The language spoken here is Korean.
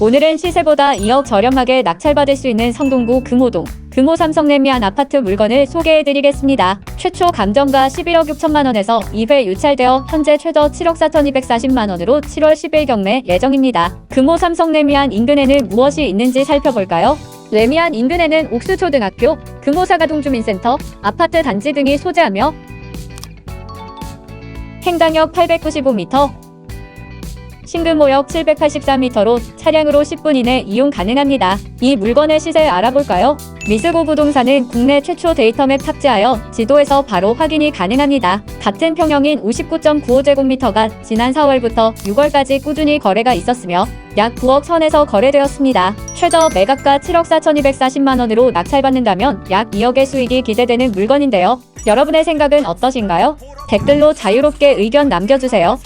오늘은 시세보다 2억 저렴하게 낙찰받을 수 있는 성동구 금호동 금호 삼성레미안 아파트 물건을 소개해드리겠습니다. 최초 감정가 11억 6천만 원에서 2회 유찰되어 현재 최저 7억 4,240만 원으로 7월 10일 경매 예정입니다. 금호 삼성레미안 인근에는 무엇이 있는지 살펴볼까요? 레미안 인근에는 옥수초등학교, 금호사가동주민센터, 아파트 단지 등이 소재하며 횡단역 895m, 신금호역 784m로 차량으로 10분 이내 이용 가능합니다. 이 물건의 시세 알아볼까요? 미스고 부동산은 국내 최초 데이터맵 탑재하여 지도에서 바로 확인이 가능합니다. 같은 평형인 59.95제곱미터가 지난 4월부터 6월까지 꾸준히 거래가 있었으며 약 9억 선에서 거래되었습니다. 최저 매각가 7억 4,240만 원으로 낙찰받는다면 약 2억의 수익이 기대되는 물건인데요. 여러분의 생각은 어떠신가요? 댓글로 자유롭게 의견 남겨주세요.